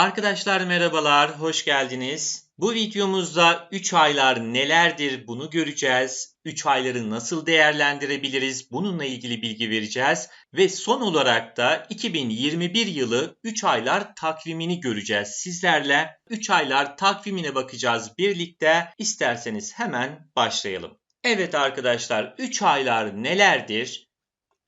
Arkadaşlar merhabalar, hoş geldiniz. Bu videomuzda 3 aylar nelerdir bunu göreceğiz. 3 ayları nasıl değerlendirebiliriz bununla ilgili bilgi vereceğiz. Ve son olarak da 2021 yılı 3 aylar takvimini göreceğiz. Sizlerle 3 aylar takvimine bakacağız birlikte. İsterseniz hemen başlayalım. Evet arkadaşlar 3 aylar nelerdir?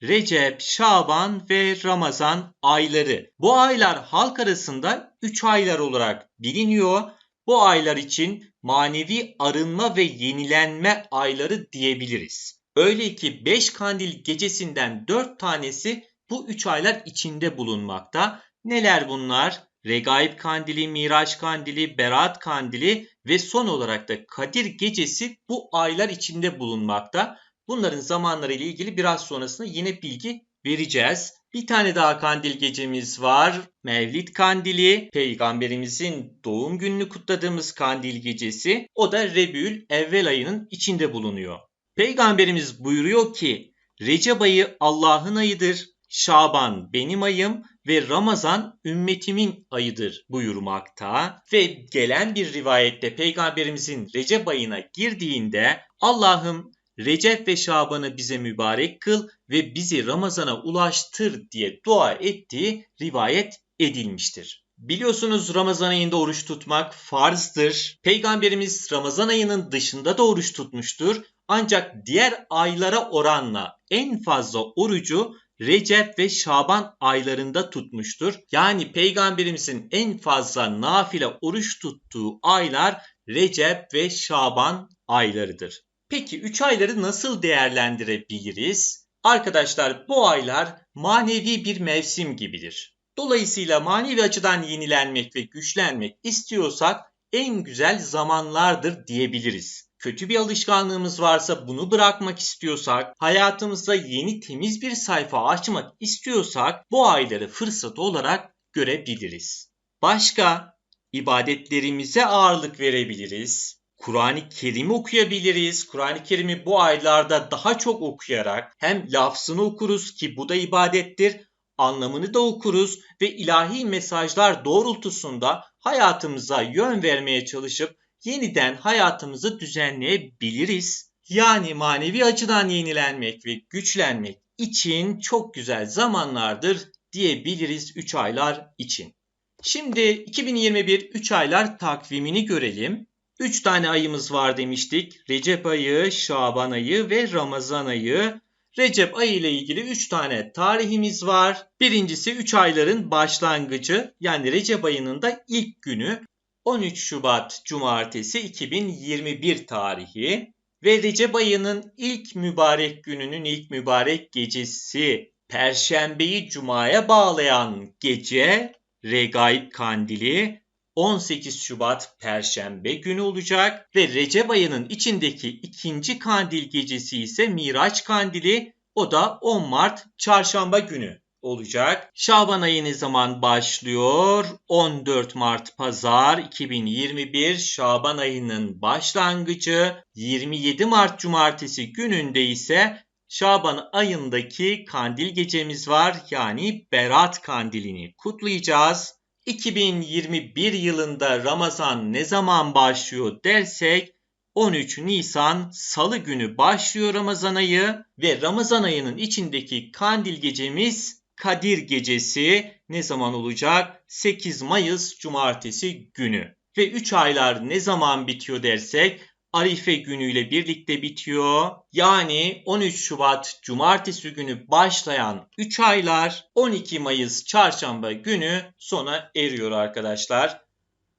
Recep, Şaban ve Ramazan ayları. Bu aylar halk arasında 3 aylar olarak biliniyor. Bu aylar için manevi arınma ve yenilenme ayları diyebiliriz. Öyle ki 5 kandil gecesinden 4 tanesi bu 3 aylar içinde bulunmakta. Neler bunlar? Regaib kandili, Miraç kandili, Berat kandili ve son olarak da Kadir gecesi bu aylar içinde bulunmakta. Bunların zamanları ile ilgili biraz sonrasında yine bilgi vereceğiz. Bir tane daha kandil gecemiz var. Mevlid kandili, peygamberimizin doğum gününü kutladığımız kandil gecesi. O da Rebül evvel ayının içinde bulunuyor. Peygamberimiz buyuruyor ki Recep ayı Allah'ın ayıdır, Şaban benim ayım ve Ramazan ümmetimin ayıdır buyurmakta. Ve gelen bir rivayette peygamberimizin Recep ayına girdiğinde Allah'ım Recep ve Şaban'ı bize mübarek kıl ve bizi Ramazan'a ulaştır diye dua ettiği rivayet edilmiştir. Biliyorsunuz Ramazan ayında oruç tutmak farzdır. Peygamberimiz Ramazan ayının dışında da oruç tutmuştur. Ancak diğer aylara oranla en fazla orucu Recep ve Şaban aylarında tutmuştur. Yani peygamberimizin en fazla nafile oruç tuttuğu aylar Recep ve Şaban aylarıdır. Peki 3 ayları nasıl değerlendirebiliriz? Arkadaşlar bu aylar manevi bir mevsim gibidir. Dolayısıyla manevi açıdan yenilenmek ve güçlenmek istiyorsak en güzel zamanlardır diyebiliriz. Kötü bir alışkanlığımız varsa bunu bırakmak istiyorsak, hayatımızda yeni temiz bir sayfa açmak istiyorsak bu ayları fırsat olarak görebiliriz. Başka ibadetlerimize ağırlık verebiliriz. Kur'an-ı Kerim'i okuyabiliriz. Kur'an-ı Kerim'i bu aylarda daha çok okuyarak hem lafzını okuruz ki bu da ibadettir, anlamını da okuruz ve ilahi mesajlar doğrultusunda hayatımıza yön vermeye çalışıp yeniden hayatımızı düzenleyebiliriz. Yani manevi açıdan yenilenmek ve güçlenmek için çok güzel zamanlardır diyebiliriz 3 aylar için. Şimdi 2021 3 aylar takvimini görelim. 3 tane ayımız var demiştik. Recep ayı, Şaban ayı ve Ramazan ayı. Recep ayı ile ilgili 3 tane tarihimiz var. Birincisi 3 ayların başlangıcı yani Recep ayının da ilk günü 13 Şubat Cumartesi 2021 tarihi ve Recep ayının ilk mübarek gününün ilk mübarek gecesi Perşembeyi Cuma'ya bağlayan gece Regaib Kandili 18 Şubat Perşembe günü olacak ve Recep ayının içindeki ikinci kandil gecesi ise Miraç kandili o da 10 Mart Çarşamba günü olacak. Şaban ayı ne zaman başlıyor? 14 Mart Pazar 2021 Şaban ayının başlangıcı 27 Mart Cumartesi gününde ise Şaban ayındaki kandil gecemiz var. Yani Berat kandilini kutlayacağız. 2021 yılında Ramazan ne zaman başlıyor dersek 13 Nisan Salı günü başlıyor Ramazan ayı ve Ramazan ayının içindeki kandil gecemiz Kadir gecesi ne zaman olacak? 8 Mayıs Cumartesi günü. Ve 3 aylar ne zaman bitiyor dersek Arife günüyle birlikte bitiyor. Yani 13 Şubat Cumartesi günü başlayan 3 aylar 12 Mayıs Çarşamba günü sona eriyor arkadaşlar.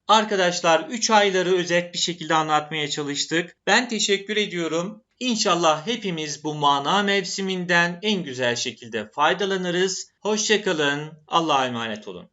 Arkadaşlar 3 ayları özet bir şekilde anlatmaya çalıştık. Ben teşekkür ediyorum. İnşallah hepimiz bu mana mevsiminden en güzel şekilde faydalanırız. Hoşçakalın. Allah'a emanet olun.